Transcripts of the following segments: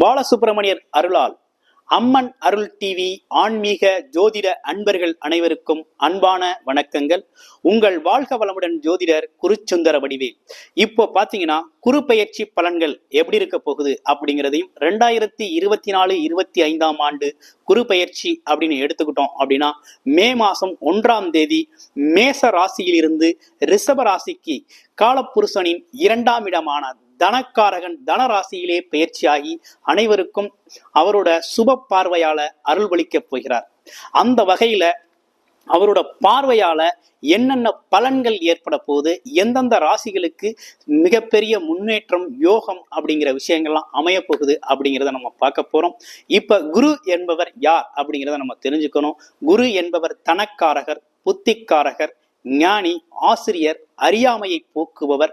பாலசுப்பிரமணியர் அருளால் அம்மன் அருள் டிவி ஆன்மீக ஜோதிட அன்பர்கள் அனைவருக்கும் அன்பான வணக்கங்கள். உங்கள் வாழ்க வளமுடன் ஜோதிடர் குருச்சுந்தர வடிவேல். இப்போ பாத்தீங்கன்னா குரு பெயர்ச்சி பலன்கள் எப்படி இருக்க போகுது அப்படிங்கிறதையும் ரெண்டாயிரத்தி இருபத்தி நாலு இருபத்தி ஐந்தாம் ஆண்டு குரு பெயர்ச்சி அப்படின்னு எடுத்துக்கிட்டோம் அப்படின்னா மே மாசம் ஒன்றாம் தேதி மேச ராசியிலிருந்து ரிஷப ராசிக்கு காலப்புருஷனின் இரண்டாம் இடமான தனக்காரகன் தனராசியிலே பயிற்சியாகி அனைவருக்கும் அவரோட சுப பார்வையால அருள்வளிக்கப் போகிறார். அந்த வகையில அவரோட பார்வையால என்னென்ன பலன்கள் ஏற்பட போகுது எந்தெந்த ராசிகளுக்கு மிகப்பெரிய முன்னேற்றம் யோகம் அப்படிங்கிற விஷயங்கள்லாம் அமைய போகுது அப்படிங்கிறத நம்ம பார்க்க போறோம். இப்ப குரு என்பவர் யார் அப்படிங்கிறத நம்ம தெரிஞ்சுக்கணும். குரு என்பவர் தனக்காரகர் புத்திக்காரகர் ஞானி ஆசிரியர் அறியாமையை போக்குபவர்.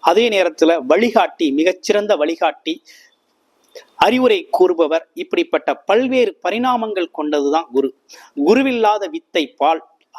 அதே நேரத்துல வழிகாட்டி மிகச்சிறந்த வழிகாட்டி அறிவுரை கூறுபவர் இப்படிப்பட்ட பல்வேறு பரிணாமங்கள் கொண்டதுதான் குரு. குருவில்லாத வித்தை பால்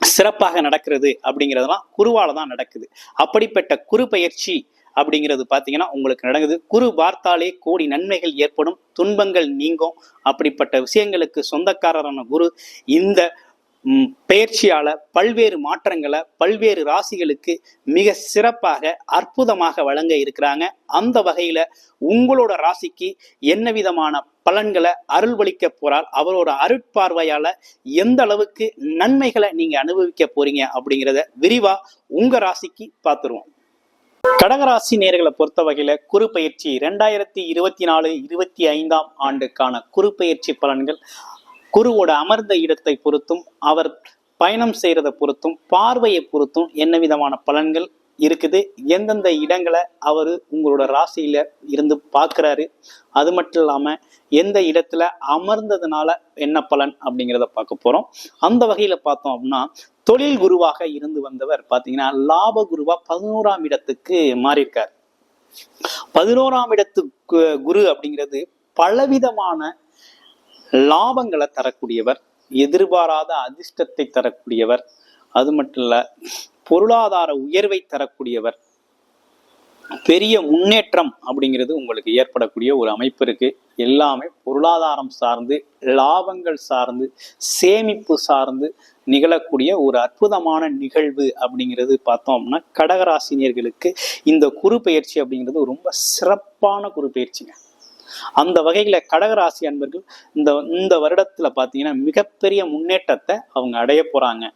சிறப்பாக நடக்கிறது அப்படிங்கிறதெல்லாம் குருவால தான் நடக்குது. அப்படிப்பட்ட குரு பயிற்சி அப்படிங்கிறது பார்த்தீங்கன்னா உங்களுக்கு நடக்குது. குரு பார்த்தாலே கோடி நன்மைகள் ஏற்படும் துன்பங்கள் நீங்கும். அப்படிப்பட்ட விஷயங்களுக்கு சொந்தக்காரரான குரு இந்த ம், பல்வேறு மாற்றங்களை பல்வேறு ராசிகளுக்கு மிக சிறப்பாக அற்புதமாக வழங்க இருக்கிறாங்க. அந்த வகையில உங்களோட ராசிக்கு என்ன விதமான பலன்களை அருள்வளிக்க போறால் அவரோட அருட்பார்வையால எந்த அளவுக்கு நன்மைகளை நீங்க அனுபவிக்க போறீங்க அப்படிங்கிறத விரிவா உங்க ராசிக்கு பார்த்துருவோம் கடகராசி நேர்களை பொறுத்த வகையில குரு பயிற்சி ரெண்டாயிரத்தி இருபத்தி நாலு இருபத்தி ஐந்தாம் ஆண்டுக்கான குறு பயிற்சி பலன்கள் குருவோட அமர்ந்த இடத்தை பொறுத்தும் அவர் பயணம் செய்யறதை பொறுத்தும் பார்வையை பொறுத்தும் என்ன விதமான பலன்கள் இருக்குது எந்தெந்த இடங்களை அவர் உங்களோட ராசியில இருந்து பார்க்குறாரு அது மட்டும் இல்லாம எந்த இடத்துல அமர்ந்ததுனால என்ன பலன் அப்படிங்கிறத பார்க்க போறோம். அந்த வகையில பார்த்தோம் அப்படின்னா தொழில் குருவாக இருந்து வந்தவர் பாத்தீங்கன்னா லாப குருவா பதினோராம் இடத்துக்கு மாறியிருக்கார். பதினோராம் இடத்துக்கு குரு அப்படிங்கிறது பலவிதமான லாபங்களை தரக்கூடியவர் எதிர்பாராத அதிர்ஷ்டத்தை தரக்கூடியவர் அது மட்டும் இல்ல பொருளாதார உயர்வை தரக்கூடியவர். பெரிய முன்னேற்றம் அப்படிங்கிறது உங்களுக்கு ஏற்படக்கூடிய ஒரு அமைப்பு இருக்கு. எல்லாமே பொருளாதாரம் சார்ந்து லாபங்கள் சார்ந்து சேமிப்பு சார்ந்து நிகழக்கூடிய ஒரு அற்புதமான நிகழ்வு அப்படிங்கிறது பார்த்தோம்னா கடகராசினியர்களுக்கு இந்த குறு பயிற்சி அப்படிங்கிறது ரொம்ப சிறப்பான குறு பயிற்சிங்க அந்த வகையில கடகராசி அன்பர்கள் இந்த இந்த வருடத்துல பாத்தீங்கன்னா மிகப்பெரிய முன்னேற்றத்தை அவங்க அடைய போறாங்க.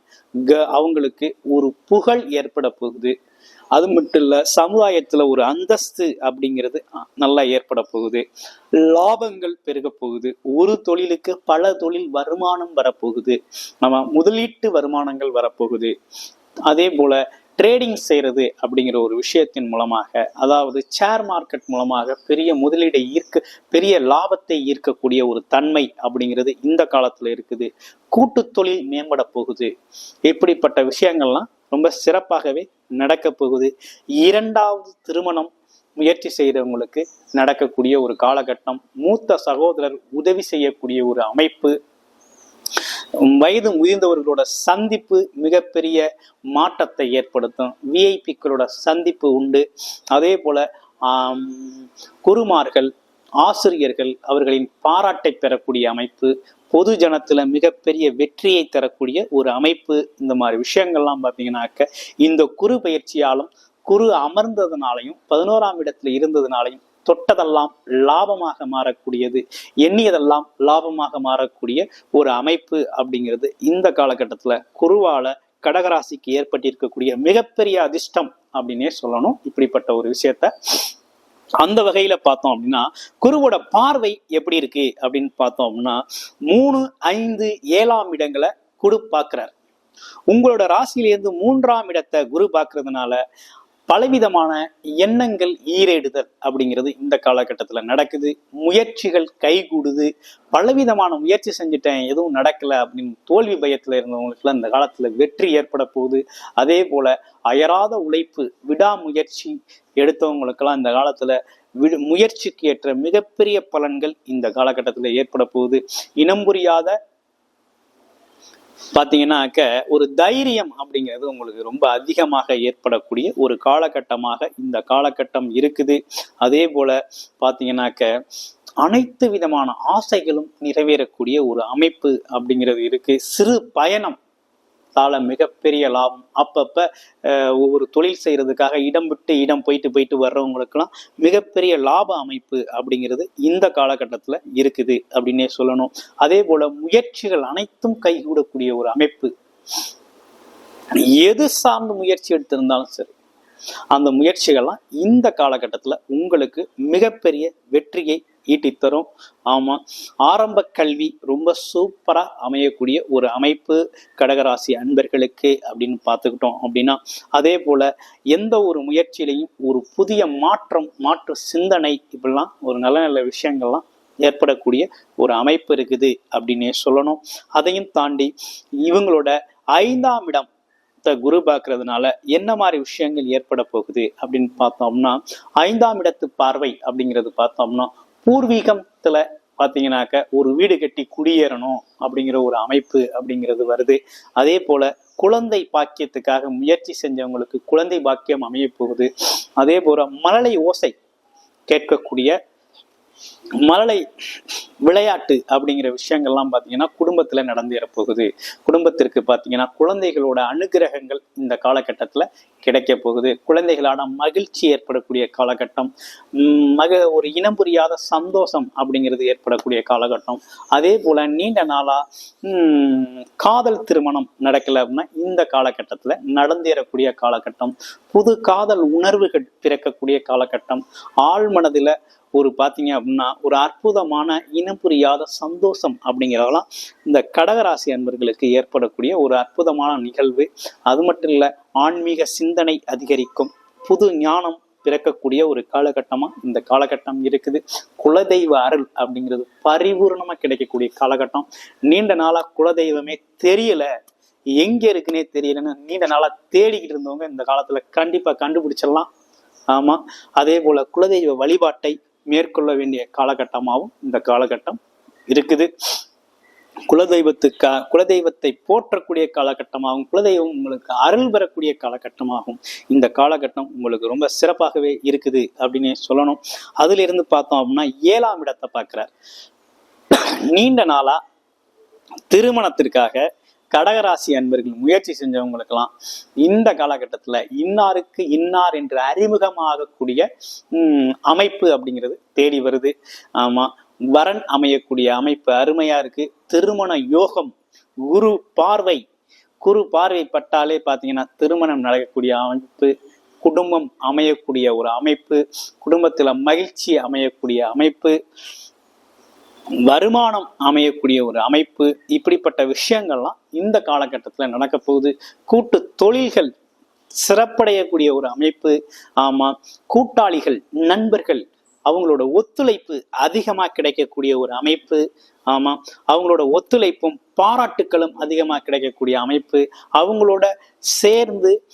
க- அவங்களுக்கு ஒரு புகழ் ஏற்பட போகுது. அது மட்டும் இல்ல சமுதாயத்துல ஒரு அந்தஸ்து அப்படிங்கிறது நல்லா ஏற்பட போகுது. லாபங்கள் பெருக போகுது. ஒரு தொழிலுக்கு பல தொழில் வருமானம் வரப்போகுது. நம்ம முதலீட்டு வருமானங்கள் வரப்போகுது. அதே போல ட்ரேடிங் செய்கிறது அப்படிங்கிற ஒரு விஷயத்தின் மூலமாக அதாவது ஷேர் மார்க்கெட் மூலமாக பெரிய முதலீடை ஈர்க்க பெரிய லாபத்தை ஈர்க்கக்கூடிய ஒரு தன்மை அப்படிங்கிறது இந்த காலத்தில் இருக்குது. கூட்டு தொழில் மேம்பட போகுது. இப்படிப்பட்ட விஷயங்கள்லாம் ரொம்ப சிறப்பாகவே நடக்க போகுது. இரண்டாவது திருமணம் முயற்சி செய்கிறவங்களுக்கு நடக்கக்கூடிய ஒரு காலகட்டம். மூத்த சகோதரர் உதவி செய்யக்கூடிய ஒரு அமைப்பு. வயது முதிர்ந்தவர்களோட சந்திப்பு மிகப்பெரிய மாற்றத்தை ஏற்படுத்தும். விஐபிக்களோட சந்திப்பு உண்டு. அதே போல குருமார்கள் ஆசிரியர்கள் அவர்களின் பாராட்டை பெறக்கூடிய அமைப்பு பொது ஜனத்துல மிகப்பெரிய வெற்றியை தரக்கூடிய ஒரு அமைப்பு. இந்த மாதிரி விஷயங்கள்லாம் பார்த்தீங்கன்னாக்க இந்த குரு பயிற்சியாலும் குரு அமர்ந்ததுனாலையும் பதினோராம் இடத்துல இருந்ததுனாலையும் தொட்டதெல்லாம் லாபமாக மாறக்கூடியது எண்ணியதெல்லாம் லாபமாக மாறக்கூடிய ஒரு அமைப்பு அப்படிங்கிறது இந்த காலகட்டத்துல குருவால கடகராசிக்கு ஏற்பட்டிருக்கக்கூடிய மிகப்பெரிய அதிர்ஷ்டம் அப்படின்னே சொல்லணும். இப்படிப்பட்ட ஒரு விஷயத்த அந்த வகையில பார்த்தோம் அப்படின்னா குருவோட பார்வை எப்படி இருக்கு அப்படின்னு பார்த்தோம் அப்படின்னா மூணு ஐந்து ஏழாம் இடங்களை குரு பார்க்கிறார். உங்களோட ராசியிலேருந்து மூன்றாம் இடத்தை குரு பார்க்கறதுனால பலவிதமான எண்ணங்கள் ஈரேடுதல் அப்படிங்கிறது இந்த காலகட்டத்தில் நடக்குது. முயற்சிகள் கைகூடுது. பலவிதமான முயற்சி செஞ்சுட்டேன் எதுவும் நடக்கலை அப்படின்னு தோல்வி பயத்தில் இருந்தவங்களுக்குலாம் இந்த காலத்தில் வெற்றி ஏற்பட போகுது. அதே போல அயராத உழைப்பு விடாமுயற்சி எடுத்தவங்களுக்கெல்லாம் இந்த காலத்தில் விடு முயற்சிக்கு ஏற்ற மிகப்பெரிய பலன்கள் இந்த காலகட்டத்தில் ஏற்பட போகுது. இனம் புரியாத பார்த்தீங்கன்னாக்க ஒரு தைரியம் அப்படிங்கிறது உங்களுக்கு ரொம்ப அதிகமாக ஏற்படக்கூடிய ஒரு காலகட்டமாக இந்த காலகட்டம் இருக்குது. அதே போல பார்த்தீங்கன்னாக்க அனைத்து விதமான ஆசைகளும் நிறைவேறக்கூடிய ஒரு அமைப்பு அப்படிங்கிறது இருக்கு. சிறு பயணம் தால மிகப்பெரிய லாபம். அப்பப்ப ஒவ்வொரு தொழில் செய்யறதுக்காக இடம் விட்டு இடம் போயிட்டு போயிட்டு வர்றவங்களுக்கெல்லாம் மிகப்பெரிய லாப அமைப்பு அப்படிங்கிறது இந்த காலகட்டத்தில் இருக்குது அப்படின்னே சொல்லணும். அதே போல முயற்சிகள் அனைத்தும் கைகூடக்கூடிய ஒரு அமைப்பு. எது சார்ந்த முயற்சி எடுத்திருந்தாலும் சரி அந்த முயற்சிகள்லாம் இந்த காலகட்டத்தில் உங்களுக்கு மிகப்பெரிய வெற்றியை ஈட்டி தரும் ஆமாம் ஆரம்ப கல்வி ரொம்ப சூப்பராக அமையக்கூடிய ஒரு அமைப்பு கடகராசி அன்பர்களுக்கு அப்படின்னு பார்த்துக்கிட்டோம் அப்படின்னா அதே போல் எந்த ஒரு முயற்சியிலையும் ஒரு புதிய மாற்றம் மாற்று சிந்தனை இப்படிலாம் ஒரு நல்ல நல்ல விஷயங்கள்லாம் ஏற்படக்கூடிய ஒரு அமைப்பு இருக்குது அப்படின்னே சொல்லணும். அதையும் தாண்டி இவங்களோட ஐந்தாம் இடம் குரு பார்க்கறதுனால என்ன மாதிரி விஷயங்கள் ஏற்பட போகுது அப்படின்னு பார்த்தோம்னா ஐந்தாம் இடத்து பார்வை அப்படிங்கிறது பார்த்தோம்னா பூர்வீகத்துல பார்த்தீங்கன்னாக்க ஒரு வீடு கட்டி குடியேறணும் அப்படிங்கிற ஒரு அமைப்பு அப்படிங்கிறது வருது. அதே போல குழந்தை பாக்கியத்துக்காக முயற்சி செஞ்சவங்களுக்கு குழந்தை பாக்கியம் அமைய போகுது. அதே போல மழலை ஓசை கேட்கக்கூடிய மழலை விளையாட்டு அப்படிங்கிற விஷயங்கள்லாம் பார்த்தீங்கன்னா குடும்பத்தில் நடந்தேற போகுது குடும்பத்திற்கு பார்த்தீங்கன்னா குழந்தைகளோட அனுகிரகங்கள் இந்த காலகட்டத்தில் கிடைக்க போகுது. குழந்தைகளான மகிழ்ச்சி ஏற்படக்கூடிய காலகட்டம் உம் மக ஒரு இனம் புரியாத சந்தோஷம் அப்படிங்கிறது ஏற்படக்கூடிய காலகட்டம். அதே போல நீண்ட நாளா உம், காதல் திருமணம் நடக்கலை அப்படின்னா இந்த காலகட்டத்தில் நடந்தேறக்கூடிய காலகட்டம் புது காதல் உணர்வுகள் பிறக்கக்கூடிய காலகட்டம் ஆழ்மனதில் ஒரு பார்த்தீங்க அப்படின்னா ஒரு அற்புதமான இனம் புரியாத சந்தோஷம் அப்படிங்கிறதெல்லாம் இந்த கடகராசி அன்பர்களுக்கு ஏற்படக்கூடிய ஒரு அற்புதமான நிகழ்வு. அது மட்டும் இல்லை ஆன்மீக சிந்தனை அதிகரிக்கும். புது ஞானம் பிறக்கக்கூடிய ஒரு காலகட்டமாக இந்த காலகட்டம் இருக்குது. குலதெய்வ அருள் அப்படிங்கிறது பரிபூர்ணமாக கிடைக்கக்கூடிய காலகட்டம். நீண்ட நாளாக குலதெய்வமே தெரியல. எங்கே இருக்குன்னே தெரியலன்னு நீண்ட நாளாக தேடிக்கிட்டு இருந்தவங்க இந்த காலத்தில் கண்டிப்பாக கண்டுபிடிச்சிடலாம். ஆமாம் அதே போல் குலதெய்வ வழிபாட்டை மேற்கொள்ள வேண்டிய காலகட்டமாகவும் இந்த காலகட்டம் இருக்குது. குலதெய்வத்துக்கா குலதெய்வத்தை போற்றக்கூடிய காலகட்டமாகும் குலதெய்வம் உங்களுக்கு அருள் பெறக்கூடிய காலகட்டமாகும் இந்த காலகட்டம் உங்களுக்கு ரொம்ப சிறப்பாகவே இருக்குது அப்படின்னு சொல்லணும். அதுல இருந்து பார்த்தோம் அப்படின்னா ஏழாம் இடத்தை பார்க்கிறார். நீண்ட நாளா திருமணத்திற்காக கடகராசி அன்பர்கள் முயற்சி செஞ்சவங்களுக்கெல்லாம் இந்த காலகட்டத்துல இன்னாருக்கு இன்னார் என்று அறிமுகமாகக்கூடிய அமைப்பு அப்படிங்கிறது தேடி வருது. ஆமாம் வரன் அமையக்கூடிய அமைப்பு அருமையாக இருக்கு. திருமண யோகம் குரு பார்வை குரு பார்வை பட்டாலே பார்த்தீங்கன்னா திருமணம் நடக்கக்கூடிய அமைப்பு குடும்பம் அமையக்கூடிய ஒரு அமைப்பு குடும்பத்தில் மகிழ்ச்சி அமையக்கூடிய அமைப்பு வருமானம் அமையக்கூடிய ஒரு அமைப்பு இப்படிப்பட்ட விஷயங்கள்லாம் இந்த காலகட்டத்தில் நடக்க போகுது. கூட்டு தொழில்கள் சிறப்படையக்கூடிய ஒரு அமைப்பு. ஆமாம் கூட்டாளிகள் நண்பர்கள் அவங்களோட ஒத்துழைப்பு அதிகமாக கிடைக்கக்கூடிய ஒரு அமைப்பு. ஆமாம் அவங்களோட ஒத்துழைப்பும் பாராட்டுக்களும் அதிகமாக கிடைக்கக்கூடிய அமைப்பு. அவங்களோட சேர்ந்து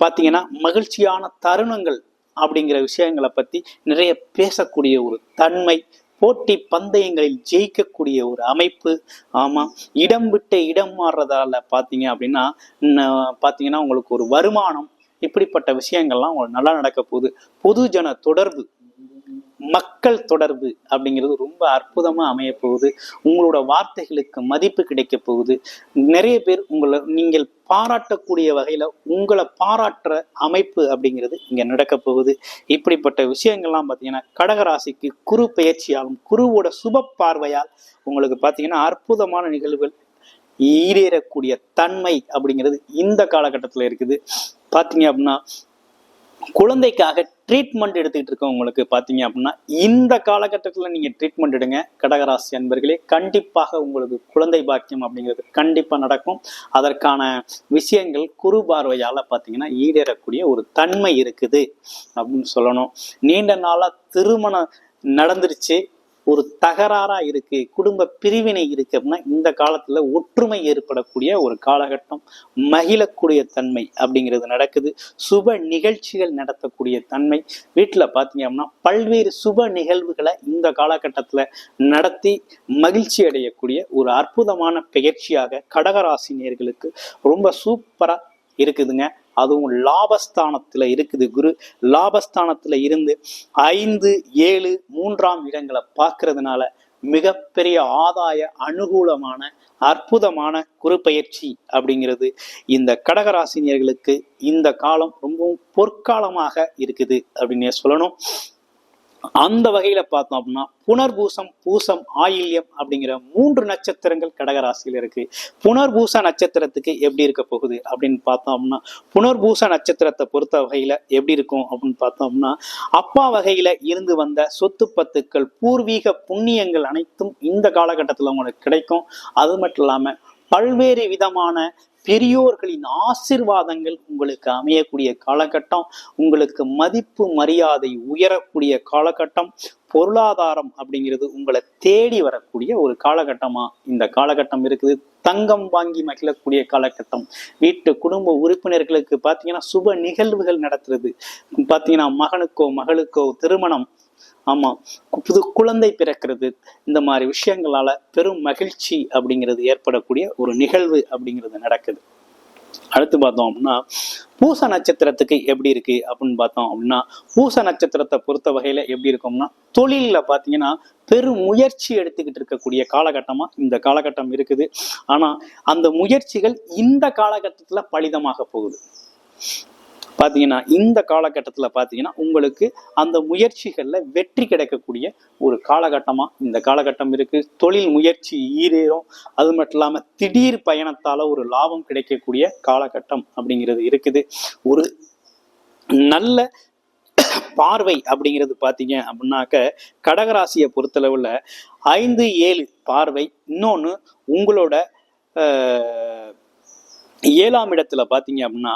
பார்த்தீங்கன்னா மகிழ்ச்சியான தருணங்கள் அப்படிங்கிற விஷயங்களை பற்றி நிறைய பேசக்கூடிய ஒரு தன்மை போட்டி பந்தயங்களில் ஜெயிக்கக்கூடிய ஒரு அமைப்பு. ஆமா இடம் விட்டு இடம் மாறுறதால பார்த்தீங்க அப்படின்னா ந- பார்த்தீங்கன்னா உங்களுக்கு ஒரு வருமானம் இப்படிப்பட்ட விஷயங்கள்லாம் உங்களுக்கு நல்லா நடக்க போகுது. பொதுஜன தொடர்பு. மக்கள் தொடர்பு அப்படிங்கிறது ரொம்ப அற்புதமாக அமைய போகுது உங்களோட வார்த்தைகளுக்கு மதிப்பு கிடைக்க போகுது. நிறைய பேர் உங்களை நீங்கள் பாராட்டக்கூடிய வகையில் உங்களை பாராட்டுற அமைப்பு அப்படிங்கிறது இங்கே நடக்க போகுது. இப்படிப்பட்ட விஷயங்கள்லாம் பார்த்தீங்கன்னா கடகராசிக்கு குரு பயிற்சியாலும் குருவோட சுப பார்வையால் உங்களுக்கு பார்த்தீங்கன்னா அற்புதமான நிகழ்வுகள் ஈடேறக்கூடிய தன்மை அப்படிங்கிறது இந்த காலகட்டத்தில் இருக்குது. பார்த்தீங்க அப்படின்னா குழந்தைக்காக ட்ரீட்மெண்ட் எடுத்துக்கிட்டு இருக்கவங்களுக்கு பார்த்தீங்க அப்படின்னா இந்த காலகட்டத்தில் நீங்கள் ட்ரீட்மெண்ட் எடுங்க. கடகராசி அன்பர்களே கண்டிப்பாக உங்களுக்கு குழந்தை பாக்கியம் அப்படிங்கிறது கண்டிப்பாக நடக்கும். அதற்கான விஷயங்கள் குறு பார்வையால் பார்த்தீங்கன்னா ஈடேறக்கூடிய ஒரு தன்மை இருக்குது அப்படின்னு சொல்லணும். நீண்ட நாளாக திருமணம் நடந்துருச்சு. ஒரு தகராறா இருக்கு குடும்ப பிரிவினை இருக்கு அப்படின்னா இந்த காலத்துல ஒற்றுமை ஏற்படக்கூடிய ஒரு காலகட்டம் மகிழக்கூடிய தன்மை அப்படிங்கிறது நடக்குது. சுப நிகழ்ச்சிகள் நடத்தக்கூடிய தன்மை. வீட்டுல பாத்தீங்க அப்படின்னா பல்வேறு சுப நிகழ்வுகளை இந்த காலகட்டத்துல நடத்தி மகிழ்ச்சி அடையக்கூடிய ஒரு அற்புதமான பயிற்சியாக கடகராசினியர்களுக்கு ரொம்ப சூப்பரா இருக்குதுங்க. அதுவும் லாபஸ்தானத்துல இருக்குது குரு. லாபஸ்தானத்துல இருந்து ஐந்து ஏழு மூன்றாம் இடங்களை பார்க்கறதுனால மிகப்பெரிய ஆதாய அனுகூலமான அற்புதமான குரு பயிற்சி அப்படிங்கிறது இந்த கடகராசினியர்களுக்கு இந்த காலம் ரொம்பவும் பொற்காலமாக இருக்குது அப்படின்னு சொல்லணும். அந்த வகையில பார்த்தோம் அப்படின்னா புனர்பூசம் பூசம் ஆயில்யம் அப்படிங்கிற மூன்று நட்சத்திரங்கள் கடகராசியில் இருக்கு. புனர்பூச நட்சத்திரத்துக்கு எப்படி இருக்க போகுது அப்படின்னு பார்த்தோம் அப்படின்னா புனர்பூச நட்சத்திரத்தை பொறுத்த வகையில எப்படி இருக்கும் அப்படின்னு பார்த்தோம் அப்படின்னா அப்பா வகையில இருந்து வந்த சொத்து பத்துக்கள் பூர்வீக புண்ணியங்கள் அனைத்தும் இந்த காலகட்டத்தில் உங்களுக்கு கிடைக்கும். அது மட்டும் இல்லாம பல்வேறு விதமான பெரியோர்களின் ஆசிர்வாதங்கள் உங்களுக்கு அமையக்கூடிய காலகட்டம் உங்களுக்கு மதிப்பு மரியாதை உயரக்கூடிய காலகட்டம் பொருளாதாரம் அப்படிங்கிறது உங்களை தேடி வரக்கூடிய ஒரு காலகட்டமா இந்த காலகட்டம் இருக்குது. தங்கம் வாங்கி மகிழக்கூடிய காலகட்டம். வீட்டு குடும்ப உறுப்பினர்களுக்கு பார்த்தீங்கன்னா சுப நிகழ்வுகள் நடத்துறது பார்த்தீங்கன்னா மகனுக்கோ மகளுக்கோ திருமணம் ஆமா. புது குழந்தை பிறக்கிறது. இந்த மாதிரி விஷயங்களால பெரும் மகிழ்ச்சி அப்படிங்கிறது ஏற்படக்கூடிய ஒரு நிகழ்வு அப்படிங்கிறது நடக்குது. அடுத்து பார்த்தோம் அப்படின்னா பூச நட்சத்திரத்துக்கு எப்படி இருக்கு அப்படின்னு பார்த்தோம் அப்படின்னா பூச நட்சத்திரத்தை பொறுத்த வகையில எப்படி இருக்கும்னா தொழிலில் பார்த்தீங்கன்னா பெரும் முயற்சி எடுத்துக்கிட்டு இருக்கக்கூடிய காலகட்டமா இந்த காலகட்டம் இருக்குது. ஆனா அந்த முயற்சிகள் இந்த காலகட்டத்துல பலிதமாக போகுது. பார்த்தீங்கன்னா இந்த காலகட்டத்தில் பார்த்தீங்கன்னா உங்களுக்கு அந்த முயற்சிகளில் வெற்றி கிடைக்கக்கூடிய ஒரு காலகட்டமாக இந்த காலகட்டம் இருக்குது தொழில் முயற்சி ஈரேறும். அது மட்டும் இல்லாமல் திடீர் பயணத்தால் ஒரு லாபம் கிடைக்கக்கூடிய காலகட்டம் அப்படிங்கிறது இருக்குது. ஒரு நல்ல பார்வை அப்படிங்கிறது பார்த்தீங்க அப்படின்னாக்க கடகராசியை பொறுத்தளவில் ஐந்து ஏழு பார்வை. இன்னொன்று உங்களோட ஏழாம் இடத்துல பார்த்தீங்க அப்படின்னா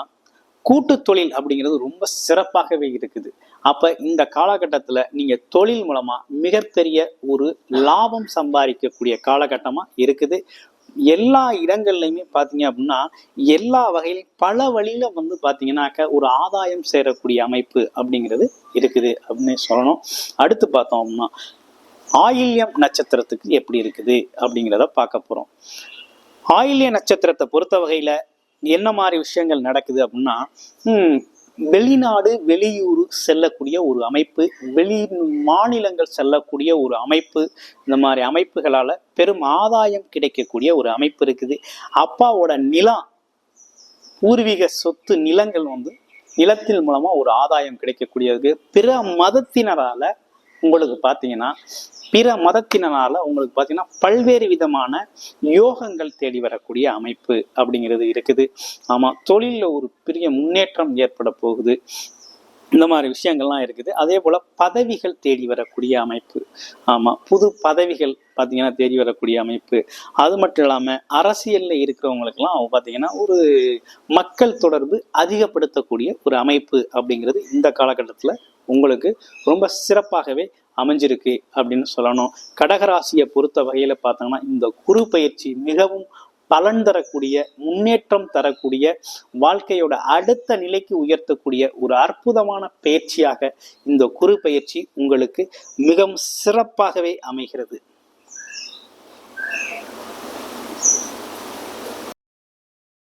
கூட்டு தொழில் அப்படிங்கிறது ரொம்ப சிறப்பாகவே இருக்குது. அப்ப இந்த காலகட்டத்துல நீங்க தொழில் மூலமா மிகப்பெரிய ஒரு லாபம் சம்பாதிக்கக்கூடிய காலகட்டமா இருக்குது. எல்லா இடங்கள்லையுமே பார்த்தீங்க அப்படின்னா எல்லா வகையிலும் பல வழியில வந்து பார்த்தீங்கன்னாக்க ஒரு ஆதாயம் சேரக்கூடிய அமைப்பு அப்படிங்கிறது இருக்குது அப்படின்னு சொல்லணும். அடுத்து பார்த்தோம் அப்படின்னா ஆயில்யம் நட்சத்திரத்துக்கு எப்படி இருக்குது அப்படிங்கிறத பார்க்க போறோம். ஆயில்ய நட்சத்திரத்தை பொறுத்த வகையில என்ன மாதிரி விஷயங்கள் நடக்குது அப்படின்னா வெளிநாடு வெளியூர் செல்லக்கூடிய ஒரு அமைப்பு வெளி மாநிலங்கள் செல்லக்கூடிய ஒரு அமைப்பு இந்த மாதிரி அமைப்புகளால் பெரும் ஆதாயம் கிடைக்கக்கூடிய ஒரு அமைப்பு இருக்குது. அப்பாவோட நிலம் பூர்வீக சொத்து நிலங்கள் வந்து நிலத்தின் மூலமாக ஒரு ஆதாயம் கிடைக்கக்கூடியது. பிற மதத்தினரால் உங்களுக்கு பார்த்தீங்கன்னா பிற மதத்தினால உங்களுக்கு பார்த்தீங்கன்னா பல்வேறு விதமான யோகங்கள் தேடி வரக்கூடிய அமைப்பு அப்படிங்கிறது இருக்குது. ஆமாம் தொழிலில் ஒரு பெரிய முன்னேற்றம் ஏற்பட போகுது. இந்த மாதிரி விஷயங்கள்லாம் இருக்குது. அதே போல் பதவிகள் தேடி வரக்கூடிய அமைப்பு. ஆமாம் புது பதவிகள் பார்த்தீங்கன்னா தேடி வரக்கூடிய அமைப்பு. அது மட்டும் இல்லாமல் அரசியலில் இருக்கிறவங்களுக்கெல்லாம் அவங்க பார்த்தீங்கன்னா ஒரு மக்கள் தொடர்பு அதிகப்படுத்தக்கூடிய ஒரு அமைப்பு அப்படிங்கிறது இந்த காலகட்டத்தில் உங்களுக்கு ரொம்ப சிறப்பாகவே அமைஞ்சிருக்கு அப்படின்னு சொல்லணும். கடகராசியை பொறுத்த வகையில் பார்த்தோம்னா இந்த குரு பயிற்சி மிகவும் பலன் தரக்கூடிய முன்னேற்றம் தரக்கூடிய வாழ்க்கையோட அடுத்த நிலைக்கு உயர்த்தக்கூடிய ஒரு அற்புதமான பயிற்சியாக இந்த குரு பயிற்சி உங்களுக்கு மிகவும் சிறப்பாகவே அமைகிறது.